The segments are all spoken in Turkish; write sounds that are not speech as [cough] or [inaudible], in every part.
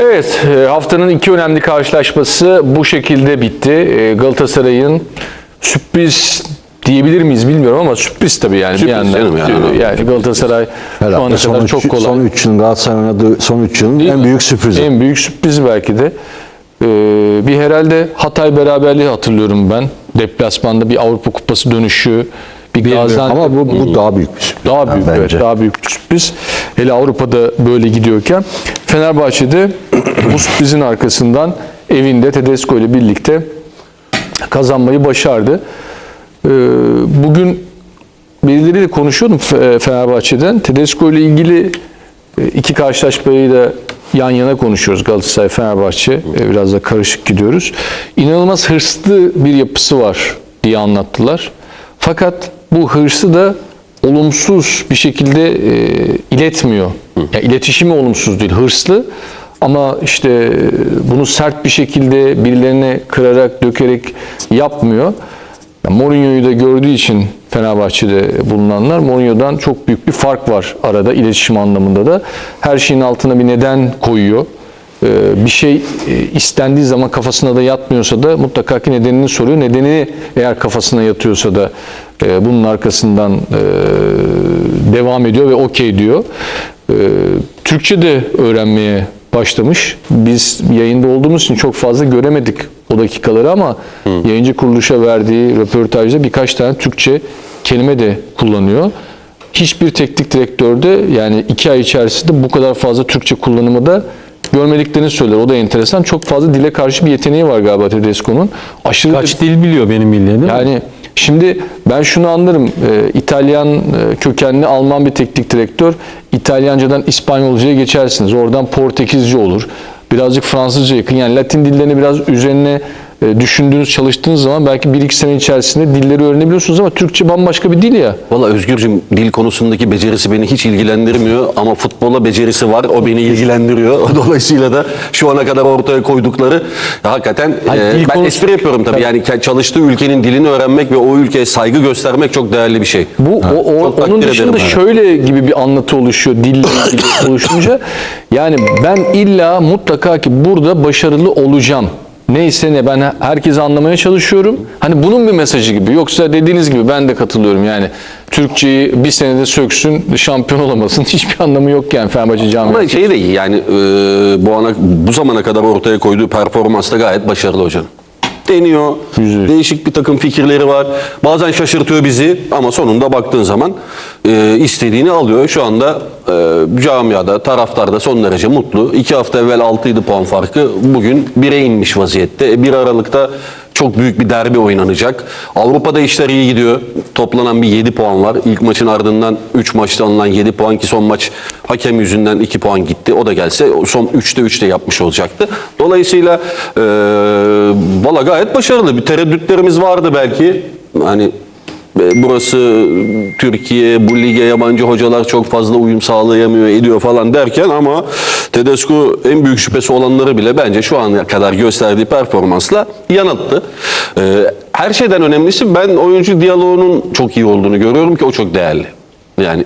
Evet, e, haftanın iki önemli karşılaşması bu şekilde bitti. E, Galatasaray'ın sürpriz diyebilir miyiz bilmiyorum ama sürpriz tabii yani Sürpriz bir yandan. yani. E, Yani Galatasaray şu ana Herhalde kadar son, çok üç, kolay. son 3 yılın Galatasaray oynadığı son 3 yılın Değil en mi? büyük sürprizi. En büyük sürpriz belki de. Ee, bir herhalde Hatay beraberliği hatırlıyorum ben. Deplasmanda bir Avrupa Kupası dönüşü, bir Gaziantep Ama bu, bu daha büyük bir sürpriz. daha yani büyük evet, bence. daha büyük bir sürpriz. Hele Avrupa'da böyle gidiyorken Fenerbahçe'de [clears throat] bu sürprizin arkasından evinde Tedesco ile birlikte kazanmayı başardı. Ee, bugün birileriyle konuşuyordum Fe- Fenerbahçe'den. Tedesco ile ilgili e, iki karşılaşmayı da yan yana konuşuyoruz Galatasaray Fenerbahçe. E, Biraz da karışık gidiyoruz. İnanılmaz hırslı bir yapısı var diye anlattılar. Fakat bu hırsı da olumsuz bir şekilde e, iletmiyor. Yani iletişimi olumsuz değil, hırslı. Ama işte e, bunu sert bir şekilde birilerine kırarak, dökerek yapmıyor. Ya Mourinho'yu da gördüğü için Fenerbahçe'de bulunanlar Mourinho'dan çok büyük bir fark var arada iletişim anlamında da. Her şeyin altına bir neden koyuyor. Ee, Bir şey e, istendiği zaman kafasına da yatmıyorsa da mutlaka ki nedenini soruyor. Nedeni eğer kafasına yatıyorsa da e, bunun arkasından e, devam ediyor ve okey diyor. Ee, Türkçe de öğrenmeye başlamış. Biz yayında olduğumuz için çok fazla göremedik o dakikaları ama yayıncı kuruluşa verdiği röportajda birkaç tane Türkçe kelime de kullanıyor. Hiçbir teknik direktörde yani iki ay içerisinde bu kadar fazla Türkçe kullanımı da görmediklerini söyler. O da enteresan. Çok fazla dile karşı bir yeteneği var galiba Tedesco'nun. Aşırı Kaç dil biliyor benim bildiğim yani şimdi ben şunu anlarım. Ee, İtalyan e, kökenli Alman bir teknik direktör İtalyancadan İspanyolcaya geçersiniz. Oradan Portekizce olur. Birazcık Fransızca yakın. Yani Latin dillerini biraz üzerine e, düşündüğünüz, çalıştığınız zaman belki bir iki sene içerisinde dilleri öğrenebiliyorsunuz ama Türkçe bambaşka bir dil ya. Valla Özgürcüm dil konusundaki becerisi beni hiç ilgilendirmiyor ama futbola becerisi var o beni ilgilendiriyor. [laughs] Dolayısıyla da şu ana kadar ortaya koydukları hakikaten Hayır, e, ben konusu- espri yapıyorum tabii. Yani ke- çalıştığı ülkenin dilini öğrenmek ve o ülkeye saygı göstermek çok değerli bir şey. Bu o, o- Çok onun dışında yani. şöyle gibi bir anlatı oluşuyor dille ilgili [coughs] oluşunca. Yani ben illa mutlaka ki burada başarılı olacağım. Neyse ne ben herkesi anlamaya çalışıyorum. Hani bunun bir mesajı gibi. Yoksa dediğiniz gibi ben de katılıyorum yani. Türkçeyi bir senede söksün şampiyon olamasın. [laughs] Hiçbir anlamı yok yani Fenerbahçe camiası. Ama şey de iyi yani e, bu ana bu zamana kadar ortaya koyduğu performans da gayet başarılı hocanın. Deniyor. Yüzde. Değişik bir takım fikirleri var. Bazen şaşırtıyor bizi ama sonunda baktığın zaman e, istediğini alıyor. Şu anda e, camiada, taraftarda son derece mutlu. İki hafta evvel 6'ydı puan farkı. Bugün 1'e inmiş vaziyette. E, 1 Aralık'ta çok büyük bir derbi oynanacak. Avrupa'da işler iyi gidiyor. Toplanan bir 7 puan var. İlk maçın ardından 3 maçta alınan 7 puan ki son maç hakem yüzünden 2 puan gitti. O da gelse son 3'te 3 de yapmış olacaktı. Dolayısıyla e, valla gayet başarılı. Bir tereddütlerimiz vardı belki. Hani Burası Türkiye, bu lige yabancı hocalar çok fazla uyum sağlayamıyor, ediyor falan derken ama Tedesco en büyük şüphesi olanları bile bence şu ana kadar gösterdiği performansla yanılttı. E, Her şeyden önemlisi ben oyuncu diyaloğunun çok iyi olduğunu görüyorum ki o çok değerli. Yani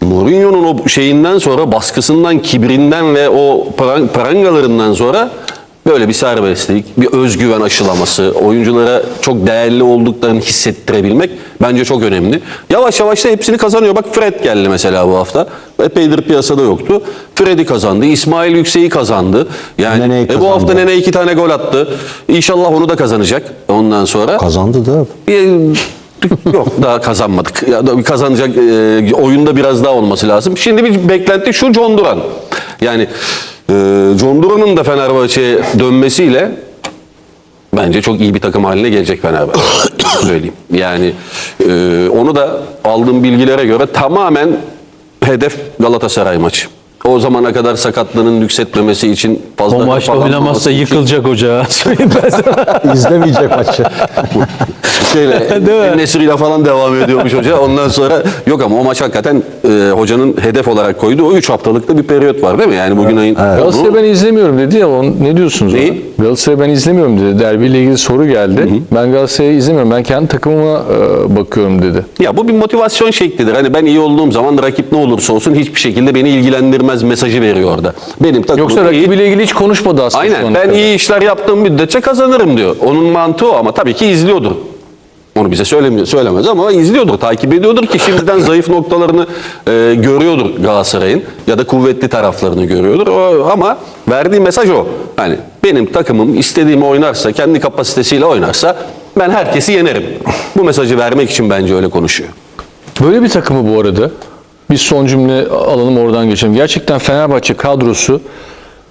Mourinho'nun o şeyinden sonra baskısından, kibrinden ve o prang- prangalarından sonra böyle bir serbestlik, bir özgüven aşılaması, oyunculara çok değerli olduklarını hissettirebilmek bence çok önemli. Yavaş yavaş da hepsini kazanıyor. Bak Fred geldi mesela bu hafta. Epeydir piyasada yoktu. Fred'i kazandı. İsmail Yüksek'i kazandı. Yani Nene'yi e, bu hafta. Nene iki tane gol attı. İnşallah onu da kazanacak ondan sonra. Kazandı da. Bir- Yok daha kazanmadık. Ya da kazanacak e, oyunda biraz daha olması lazım. Şimdi bir beklenti şu John Duran. Yani John Duran'ın da Fenerbahçe'ye dönmesiyle bence çok iyi bir takım haline gelecek Fenerbahçe. [coughs] söyleyeyim. Yani e, onu da aldığım bilgilere göre tamamen hedef Galatasaray maçı. O zamana kadar sakatlığının yükseltmemesi için fazla o maçta oynamazsa için- yıkılacak hoca. [laughs] Söyleyeyim ben sana. izlemeyecek maçı. Şeyle? [laughs] Nesri'yle falan devam ediyormuş hoca. Ondan sonra yok ama o maç hakikaten e, hocanın hedef olarak koyduğu o 3 haftalıkta bir periyot var değil mi? Yani bugün ayın Galatasaray ben izlemiyorum dedi ya on, ne diyorsunuz ona? Galatasaray'ı ben izlemiyorum dedi. Derbiyle ilgili soru geldi. Ben Galatasaray'ı izlemiyorum. Ben kendi takımıma e, bakıyorum dedi. Ya bu bir motivasyon şeklidir. Hani ben iyi olduğum zaman rakip ne olursa olsun hiçbir şekilde beni ilgilendirmez mesajı veriyor orada. Benim takımım Yoksa iyi. rakibiyle ilgili hiç konuşmadı aslında. Aynen ben kadar. iyi işler yaptığım müddetçe kazanırım diyor. Onun mantığı o ama tabii ki izliyordur. Onu bize söylemiyor, söylemez ama izliyordur, takip ediyordur ki şimdiden [laughs] zayıf noktalarını e, görüyordur Galatasaray'ın ya da kuvvetli taraflarını görüyordur. O, ama verdiği mesaj o. Hani benim takımım istediğimi oynarsa, kendi kapasitesiyle oynarsa ben herkesi yenerim. Bu mesajı vermek için bence öyle konuşuyor. Böyle bir takımı bu arada. Biz son cümle alalım oradan geçelim. Gerçekten Fenerbahçe kadrosu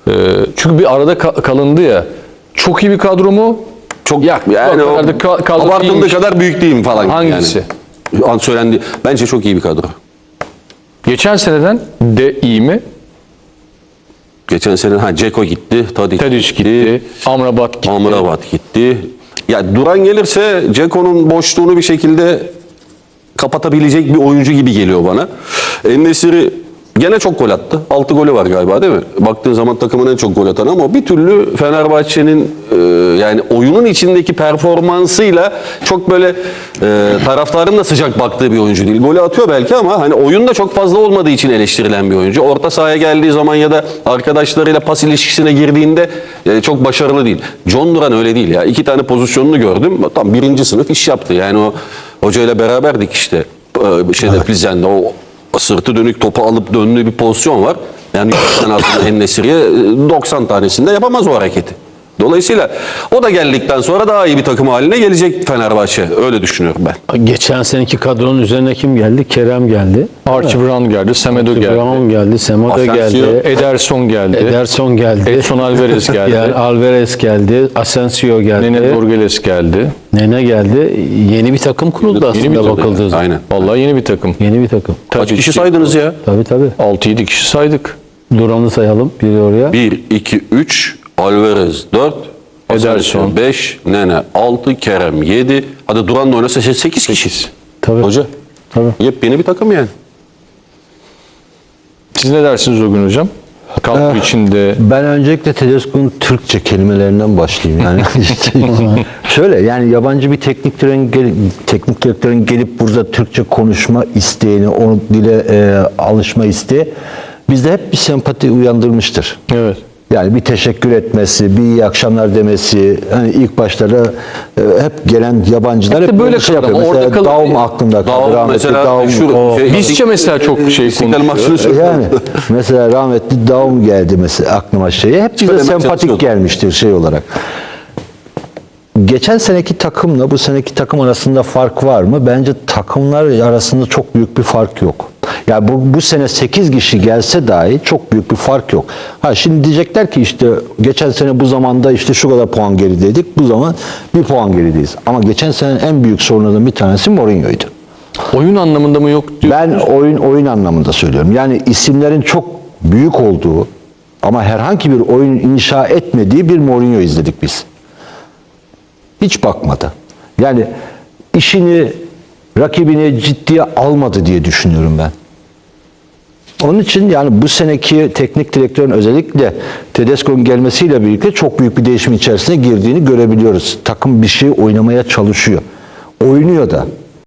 e, çünkü bir arada ka- kalındı ya. Çok iyi bir kadro mu? Çok yani o kadro abartıldığı değilmiş. kadar büyük değil mi falan. Hangisi? Yani. An söylendi. Bence çok iyi bir kadro. Geçen seneden de iyi mi? Geçen sene ha Ceko gitti, Tadic, Tadic gitti, Amrabat gitti. Amrabat gitti. Ya Duran gelirse Ceko'nun boşluğunu bir şekilde kapatabilecek bir oyuncu gibi geliyor bana. Enesiri gene çok gol attı. 6 golü var galiba değil mi? Baktığın zaman takımın en çok gol atan ama bir türlü Fenerbahçe'nin e, yani oyunun içindeki performansıyla çok böyle e, taraftarın da sıcak baktığı bir oyuncu değil. Golü atıyor belki ama hani oyunda çok fazla olmadığı için eleştirilen bir oyuncu. Orta sahaya geldiği zaman ya da arkadaşlarıyla pas ilişkisine girdiğinde e, çok başarılı değil. John Duran öyle değil ya. İki tane pozisyonunu gördüm. Tam birinci sınıf iş yaptı. Yani o hocayla beraberdik işte. E, şeyde Plizen'de o sırtı dönük topu alıp döndüğü bir pozisyon var. Yani [laughs] 100 tane aslında En-Nesyri'ye e, 90 tanesinde yapamaz o hareketi. Dolayısıyla o da geldikten sonra daha iyi bir takım haline gelecek Fenerbahçe. Öyle düşünüyorum ben. Geçen seneki kadronun üzerine kim geldi? Kerem geldi. Archie Brown geldi, Semedo geldi, Brown geldi, Semedo geldi. Ederson geldi, Ederson geldi. Edson Alvarez [laughs] geldi, Yani Alvarez geldi, Asensio geldi. Nene Nene, Dorgeles geldi. geldi. Yeni bir takım kuruldu Yeni aslında bir bakıldığı zaman. Aynen. Vallahi yeni bir takım. Yeni bir takım. Kaç kişi saydınız ya? Tabii tabii. 6-7 kişi saydık. Duran'ı sayalım biri oraya. 1, 2, 3, Alvarez 4, Ederson. Ederson 5, Nene 6, Kerem 7. Hadi Duran da oynasa 8 kişi. Tabii. Hoca. Tabii. Yepyeni bir takım yani. Siz ne dersiniz o gün hocam? Kadro içinde Ben öncelikle Tedesco'nun Türkçe kelimelerinden başlayayım yani. [laughs] [laughs] Şöyle yani yabancı bir teknik direktörün gelip, teknik direktörün gelip burada Türkçe konuşma isteğini, o dile e, alışma isteği bizde hep bir sempati uyandırmıştır. evet. Yani bir teşekkür etmesi, bir iyi akşamlar demesi, hani ilk başlarda e, hep gelen yabancılar Hep hep, böyle şey kalır yapıyor. ama orada Mesela kalır. Daum aklımda kaldı. Daum rahmetli mesela Daum. şu O- şey- Bizce mesela çok şey İstiklal konuşuyor. Söylüyor. yani mesela rahmetli Daum geldi mesela aklıma şey. Hep bize Söylemeye sempatik çalışıyordum. gelmiştir şey olarak. Geçen seneki takımla bu seneki takım arasında fark var mı? Bence takımlar arasında çok büyük bir fark yok. Ya bu, bu sene 8 kişi gelse dahi çok büyük bir fark yok. Ha şimdi diyecekler ki işte geçen sene bu zamanda işte şu kadar puan gerideydik. Bu zaman bir puan gerideyiz. Ama geçen sene en büyük sorunlardan bir tanesi Mourinho'ydu. Oyun anlamında mı yok diyor. Ben oyun oyun anlamında söylüyorum. Yani isimlerin çok büyük olduğu ama herhangi bir oyun inşa etmediği bir Mourinho izledik biz. Hiç bakmadı. Yani işini, rakibini ciddiye almadı diye düşünüyorum ben. Onun için yani bu seneki teknik direktörün özellikle Tedesco'nun gelmesiyle birlikte çok büyük bir değişim içerisine girdiğini görebiliyoruz. Takım bir şey oynamaya çalışıyor. Oynuyor da.